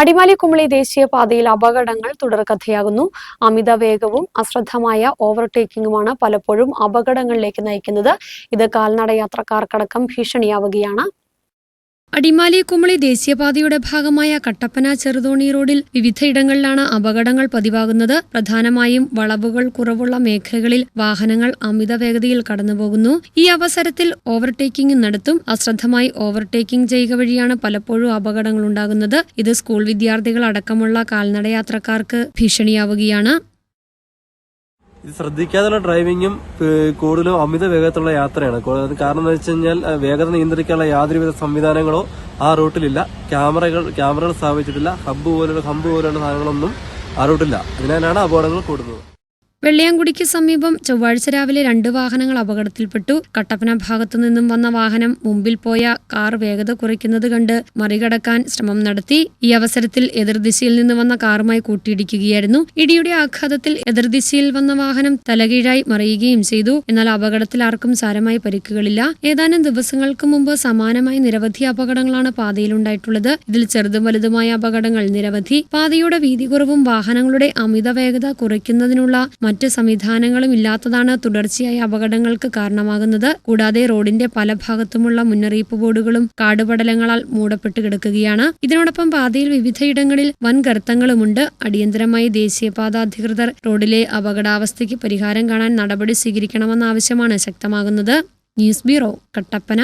അടിമാലി കുമളി ദേശീയപാതയിൽ അപകടങ്ങൾ തുടർക്കഥയാകുന്നു. അമിത വേഗവും അശ്രദ്ധമായ ഓവർടേക്കിംഗുമാണ് പലപ്പോഴും അപകടങ്ങളിലേക്ക് നയിക്കുന്നത്. ഇത് കാൽനട യാത്രക്കാർക്കടക്കം ഭീഷണിയാവുകയാണ്. അടിമാലി കുമളി ദേശീയപാതയുടെ ഭാഗമായ കട്ടപ്പന ചെറുതോണി റോഡിൽ വിവിധയിടങ്ങളിലാണ് അപകടങ്ങൾ പതിവാകുന്നത്. പ്രധാനമായും വളവുകൾ കുറവുള്ള മേഖലകളിൽ വാഹനങ്ങൾ അമിത വേഗതയിൽ കടന്നുപോകുന്നു. ഈ അവസരത്തിൽ ഓവർടേക്കിംഗ് നടത്തും. അശ്രദ്ധമായി ഓവർടേക്കിംഗ് ചെയ്യുക വഴിയാണ് പലപ്പോഴും അപകടങ്ങൾ ഉണ്ടാകുന്നത്. ഇത് സ്കൂൾ വിദ്യാർത്ഥികൾ അടക്കമുള്ള കാൽനടയാത്രക്കാർക്ക് ഭീഷണിയാവുകയാണ്. ഇത് ശ്രദ്ധിക്കാതുള്ള ഡ്രൈവിങ്ങും കൂടുതലും അമിത വേഗത്തിലുള്ള യാത്രയാണ്. കാരണം എന്ന് വെച്ച് കഴിഞ്ഞാൽ വേഗത നിയന്ത്രിക്കാനുള്ള യാതൊരുവിധ സംവിധാനങ്ങളോ ആ റൂട്ടിലില്ല. ക്യാമറകൾ ക്യാമറകൾ സ്ഥാപിച്ചിട്ടില്ല. ഹബ്ബ് പോലുള്ള ഹമ്പ് പോലുള്ള സാധനങ്ങളൊന്നും ആ റൂട്ടില്ല അതിനാലാണ് അപകടങ്ങൾ കൂടുന്നത്. വെള്ളിയാങ്കുടിക്ക് സമീപം ചൊവ്വാഴ്ച രാവിലെ രണ്ട് വാഹനങ്ങൾ അപകടത്തിൽപ്പെട്ടു. കട്ടപ്പന ഭാഗത്തു നിന്നും വന്ന വാഹനം മുമ്പിൽ പോയ കാർ വേഗത കുറയ്ക്കുന്നത് കണ്ട് മറികടക്കാൻ ശ്രമം നടത്തി. ഈ അവസരത്തിൽ എതിർദിശയിൽ നിന്ന് വന്ന കാറുമായി കൂട്ടിയിടിക്കുകയായിരുന്നു. ഇടിയുടെ ആഘാതത്തിൽ എതിർദിശയിൽ വന്ന വാഹനം തലകീഴായി മറിയുകയും ചെയ്തു. എന്നാൽ അപകടത്തിൽ ആർക്കും സാരമായി പരിക്കുകളില്ല. ഏതാനും ദിവസങ്ങൾക്ക് മുമ്പ് സമാനമായി നിരവധി അപകടങ്ങളാണ് പാതയിലുണ്ടായിട്ടുള്ളത്. ഇതിൽ ചെറുതും വലുതുമായ അപകടങ്ങൾ നിരവധി. പാതയുടെ വീതി കുറവും വാഹനങ്ങളുടെ അമിത വേഗത കുറയ്ക്കുന്നതിനുള്ള മറ്റ് സംവിധാനങ്ങളും ഇല്ലാത്തതാണ് തുടർച്ചയായ അപകടങ്ങൾക്ക് കാരണമാകുന്നത്. കൂടാതെ റോഡിന്റെ പല ഭാഗത്തുമുള്ള മുന്നറിയിപ്പ് ബോർഡുകളും കാടുപടലങ്ങളാൽ മൂടപ്പെട്ട് കിടക്കുകയാണ്. ഇതിനോടൊപ്പം പാതയിൽ വിവിധയിടങ്ങളിൽ വൻ ഗർത്തങ്ങളുമുണ്ട്. അടിയന്തരമായി ദേശീയപാത അധികൃതർ റോഡിലെ അപകടാവസ്ഥയ്ക്ക് പരിഹാരം കാണാൻ നടപടി സ്വീകരിക്കണമെന്ന ആവശ്യമാണ് ശക്തമാകുന്നത്. News bureau Kattappana.